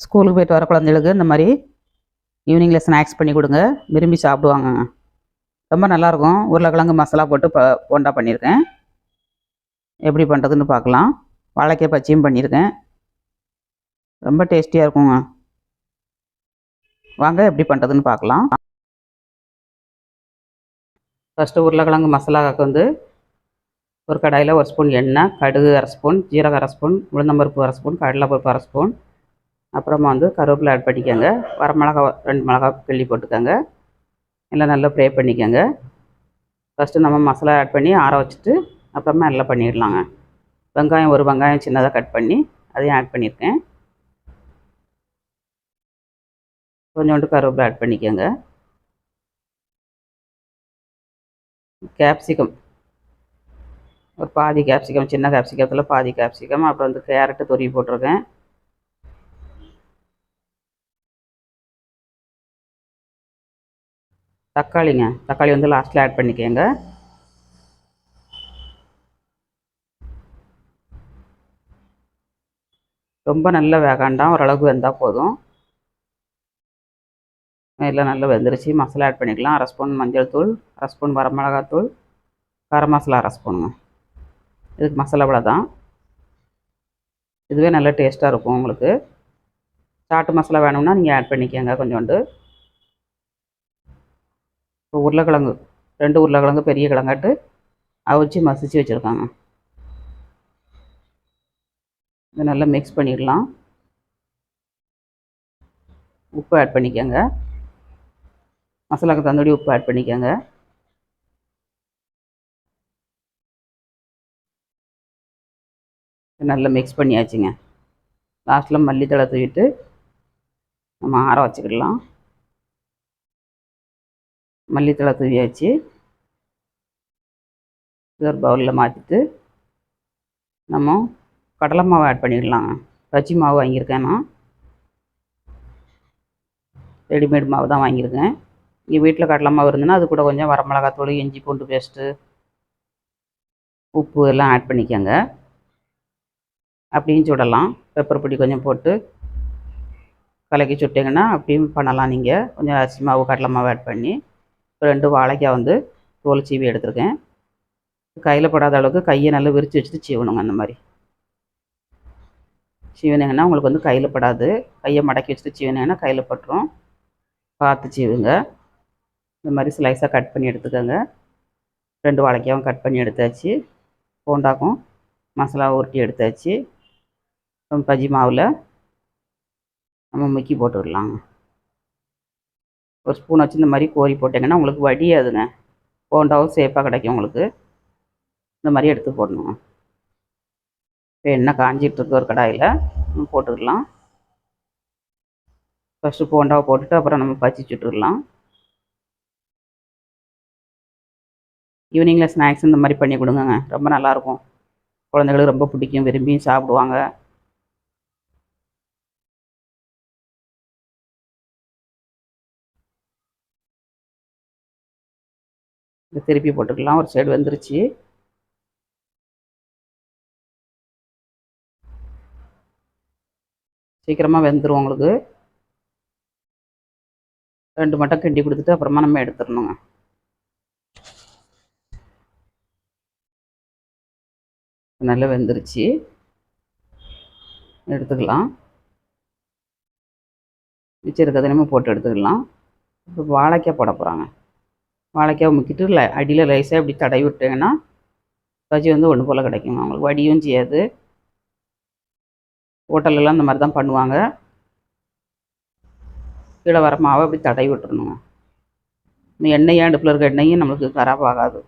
ஸ்கூலுக்கு போயிட்டு வர குழந்தைகளுக்கு இந்த மாதிரி ஈவினிங்கில் ஸ்நாக்ஸ் பண்ணி கொடுங்க. விரும்பி சாப்பிடுவாங்க. ரொம்ப நல்லாயிருக்கும். உருளைக்கிழங்கு மசாலா போட்டு ப போண்டா பண்ணியிருக்கேன். எப்படி பண்ணுறதுன்னு பார்க்கலாம். வாழைக்காய் பச்சையும் பண்ணியிருக்கேன். ரொம்ப டேஸ்டியாக இருக்குங்க. வாங்க எப்படி பண்ணுறதுன்னு பார்க்கலாம். ஃபஸ்ட்டு உருளைக்கிழங்கு மசாலாவுக்கு வந்து ஒரு கடாயில் ஒரு ஸ்பூன் எண்ணெய் கடுகு அரை ஸ்பூன் ஜீரகம் அரை ஸ்பூன் உளுந்தம்பருப்பு அரை ஸ்பூன் கடலைப்பருப்பு அரை ஸ்பூன் அப்புறமா வந்து கருவேப்பிலை ஆட் பண்ணிக்கோங்க. வரமிளகா ரெண்டு மிளகா கிள்ளி போட்டுக்கோங்க. எல்லாம் நல்லா ஃப்ரை பண்ணிக்கோங்க. ஃபஸ்ட்டு நம்ம மசாலா ஆட் பண்ணி ஆற வச்சுட்டு அப்புறமா எல்லாம் பண்ணிடலாங்க வெங்காயம் ஒரு வெங்காயம் சின்னதாக கட் பண்ணி அதையும் ஆட் பண்ணியிருக்கேன் கொஞ்சோண்டு கருவேப்பிலை ஆட் பண்ணிக்கோங்க. கேப்சிகம் ஒரு பாதி கேப்சிகம் சின்ன கேப்சிகத்தில் பாதி கேப்சிகம் அப்புறம் வந்து கேரட்டு துருவி போட்டிருக்கேன். தக்காளிங்க. தக்காளி வந்து லாஸ்ட்டில் ஆட் பண்ணிக்கோங்க. ரொம்ப நல்லா வேகாண்டாம். ஓரளவுக்கு வெந்தால் போதும். எல்லாம் நல்லா வெந்துருச்சு. மசாலா ஆட் பண்ணிக்கலாம். அரை ஸ்பூன் மஞ்சள் தூள் அரை ஸ்பூன் வரமிளகாத்தூள் கரம் மசாலா அரை ஸ்பூனுங்க. இதுக்கு மசாலா அவ்வளோ தான். இதுவே நல்ல டேஸ்ட்டாக இருக்கும் உங்களுக்கு. சாட்டு மசாலா வேணும்னா நீங்கள் ஆட் பண்ணிக்கோங்க கொஞ்சோண்டு. இப்போ உருளைக்கிழங்கு ரெண்டு உருளைக்கிழங்கு பெரிய கிழங்காட்டு அவிச்சு மசிச்சு வச்சுருக்காங்க. இதை நல்லா மிக்ஸ் பண்ணிடலாம். உப்பு ஆட் பண்ணிக்கோங்க. மசாலாக்கு தந்தோடி உப்பு ஆட் பண்ணிக்கோங்க. நல்லா மிக்ஸ் பண்ணியாச்சுங்க. லாஸ்ட்டில் மல்லித்தழை தூவிட்டு நம்ம ஆற வச்சுக்கிடலாம். மல்லித்தழை தூவியாச்சு. இது ஒரு பவுலில் மாற்றிட்டு நம்ம கடலை மாவு ஆட் பண்ணிடலாங்க பச்சி மாவு வாங்கியிருக்கேன் நான். ரெடிமேட் மாவு தான் வாங்கியிருக்கேன். இங்கே வீட்டில் கடலை மாவு இருந்ததுன்னா அது கூட கொஞ்சம் வரமிளகாத்தூள் இஞ்சி பூண்டு பேஸ்ட்டு உப்பு எல்லாம் ஆட் பண்ணிக்கோங்க. அப்படியும் சுடலாம். பெப்பர் பொடி கொஞ்சம் போட்டு கலக்கி சுட்டிங்கன்னா அப்படியும் பண்ணலாம் நீங்கள் கொஞ்சம் அரிசி மாவு கடலை மாவு ஆட் பண்ணி. ரெண்டு வாழைக்காய் வந்து தோல் சீவி எடுத்திருக்கேன். கையில் படாத அளவுக்கு கையை நல்லா விரித்து வச்சுட்டு சீவணுங்க அந்த மாதிரி. சீவினீங்கன்னா உங்களுக்கு வந்து கையில் படாது. கையை மடக்கி வச்சுட்டு சீவினீங்கன்னா கையில் பட்டுரும். பார்த்து சீவுங்க. இந்த மாதிரி ஸ்லைஸாக கட் பண்ணி எடுத்துக்கோங்க. ரெண்டு வாழைக்காயும் கட் பண்ணி எடுத்தாச்சு. போண்டாக்கும் மசாலா உருட்டி எடுத்தாச்சு. பஜ்ஜி மாவில் நம்ம முக்கி போட்டு விடலாங்க ஒரு ஸ்பூன் வச்சு இந்த மாதிரி கோரி போட்டிங்கன்னா உங்களுக்கு வடியாதுங்க போண்டாவும் சேஃபாக கிடைக்கும் உங்களுக்கு. இந்த மாதிரி எடுத்து போடணுங்க. இப்போ எண்ணெய் காஞ்சிட்டு இருக்கு ஒரு கடாயில். போட்டுக்கலாம். ஃபஸ்ட்டு போண்டாவை போட்டுட்டு அப்புறம் நம்ம பச்சி சுட்டுடலாம் ஈவினிங்கில் ஸ்நாக்ஸ் இந்த மாதிரி பண்ணி கொடுங்கங்க. ரொம்ப நல்லாயிருக்கும் குழந்தைகளுக்கு ரொம்ப பிடிக்கும். விரும்பியும் சாப்பிடுவாங்க. இதை திருப்பி போட்டுக்கலாம். ஒரு சைடு வந்துருச்சு. சீக்கிரமாக வெந்துடும் உங்களுக்கு. ரெண்டு மட்டும் கிண்டி கொடுத்துட்டு அப்புறமா நம்ம எடுத்துடணுங்க. நல்லா வெந்துருச்சு. எடுத்துக்கலாம். மிச்சம் இருக்கிறதுலையுமே நம்ம போட்டு எடுத்துக்கலாம். இப்போ வாழைக்காய் போட போகிறாங்க வாழைக்காய் முக்கிட்டு ல அடியில் லைஸாக இப்படி தடவி விட்டிங்கன்னா பஜ்ஜி வந்து ஒன்று போல் கிடைக்குங்க அவங்களுக்கு வடியும் செய்யாது. ஹோட்டலெல்லாம் இந்த மாதிரி தான் பண்ணுவாங்க. கீழே வர மாவை அப்படி தடவி விட்டுருணுங்க இந்த எண்ணெயும் அடுப்பில் இருக்க எண்ணெயும் நம்மளுக்கு கராப் ஆகாது.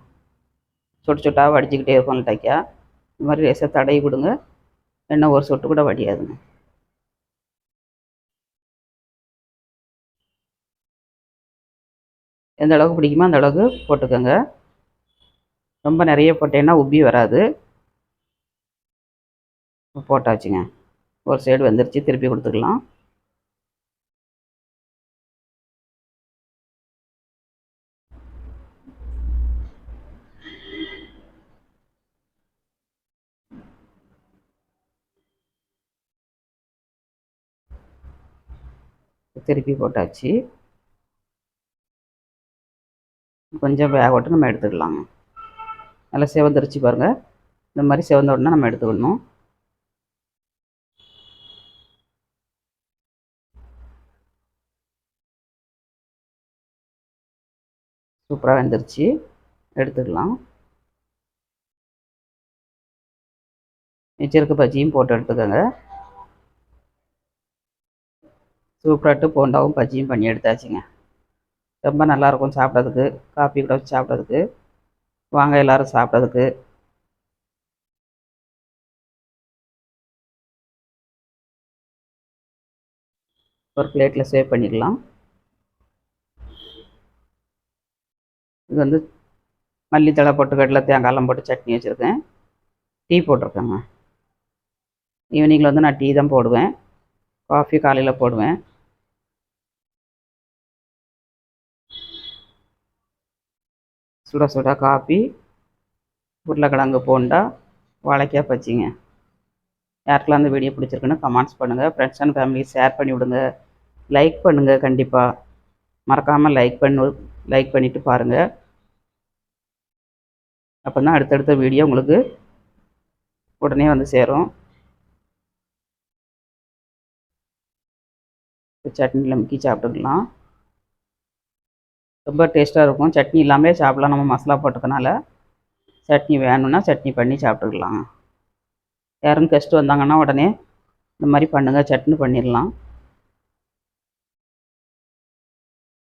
சொட்டு சொட்டாக வடிச்சுக்கிட்டே இருக்கும் லைட்டாக்கா இந்த மாதிரி லேசாக தடவி கொடுங்க எண்ணெய் ஒரு சொட்டு கூட வடியாதுங்க எந்த அளவுக்கு பிடிக்குமோ அந்த அளவுக்கு போட்டுக்கோங்க. ரொம்ப நிறைய போட்டேன்னா உப்பி வராது. போட்டாச்சுங்க. ஒரு சைடு வந்துருச்சு திருப்பி கொடுத்துக்கலாம். திருப்பி போட்டாச்சு. கொஞ்சம் வேக விட்டு நம்ம எடுத்துக்கலாங்க நல்லா செவந்தரிச்சு பாருங்கள் இந்த மாதிரி செவந்த உடனே நம்ம எடுத்துக்கணும். சூப்பராக வெந்துருச்சு. எடுத்துக்கலாம். மிச்சருக்கு பஜ்ஜியும் போட்டு எடுத்துக்கோங்க. சூப்பராட்டு போண்டாவும் பஜ்ஜியும் பண்ணி எடுத்தாச்சுங்க. ரொம்ப நல்லாயிருக்கும் சாப்பிட்றதுக்கு. காஃபி கூட வச்சு சாப்பிட்றதுக்கு. வாங்க எல்லோரும் சாப்பிட்றதுக்கு. ஒரு பிளேட்டில் சேவ் பண்ணிக்கலாம். இது வந்து மல்லித்தழை பொட்டுக்கடலை தேங்காயெல்லாம் போட்டு சட்னி வச்சுருக்கேன். டீ போட்டிருக்கேங்க. ஈவினிங்கில் வந்து நான் டீ தான் போடுவேன். காஃபி காலையில் போடுவேன். சுட சுட காஃபி உருளைக்கிழங்கு போண்டா வாழைக்காய் பச்சிங்க யாருக்கெல்லாம் அந்த வீடியோ பிடிச்சிருக்குன்னு கமெண்ட்ஸ் பண்ணுங்கள் ஃப்ரெண்ட்ஸ் அண்ட் ஃபேமிலி ஷேர் பண்ணி விடுங்க. லைக் பண்ணுங்கள் கண்டிப்பாக மறக்காமல் லைக் பண்ணு லைக் பண்ணிவிட்டு பாருங்கள் அப்போ தான் அடுத்தடுத்த வீடியோ உங்களுக்கு உடனே வந்து சேரும். சட்னியில் முக்கி சாப்பிட்டுக்கலாம். ரொம்ப டேஸ்ட்டாக இருக்கும். சட்னி இல்லாமல் சாப்பிட்லாம். நம்ம மசாலா போட்டதுனால. சட்னி வேணும்னா சட்னி பண்ணி சாப்பிட்டுக்கலாம். யாரும் கெஸ்ட்டு வந்தாங்கன்னா உடனே இந்த மாதிரி பண்ணுங்கள் சட்னி பண்ணிடலாம்.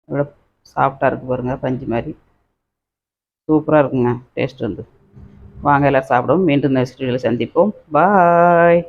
இவ்வளோ சாஃப்டாக இருக்குது பாருங்கள் பஞ்சு மாதிரி. சூப்பராக இருக்குங்க. டேஸ்ட் வந்து. வாங்க எல்லாம் சாப்பிடுவோம். மீண்டும் நெக்ஸ்ட் வீடியோவில் சந்திப்போம். பாய்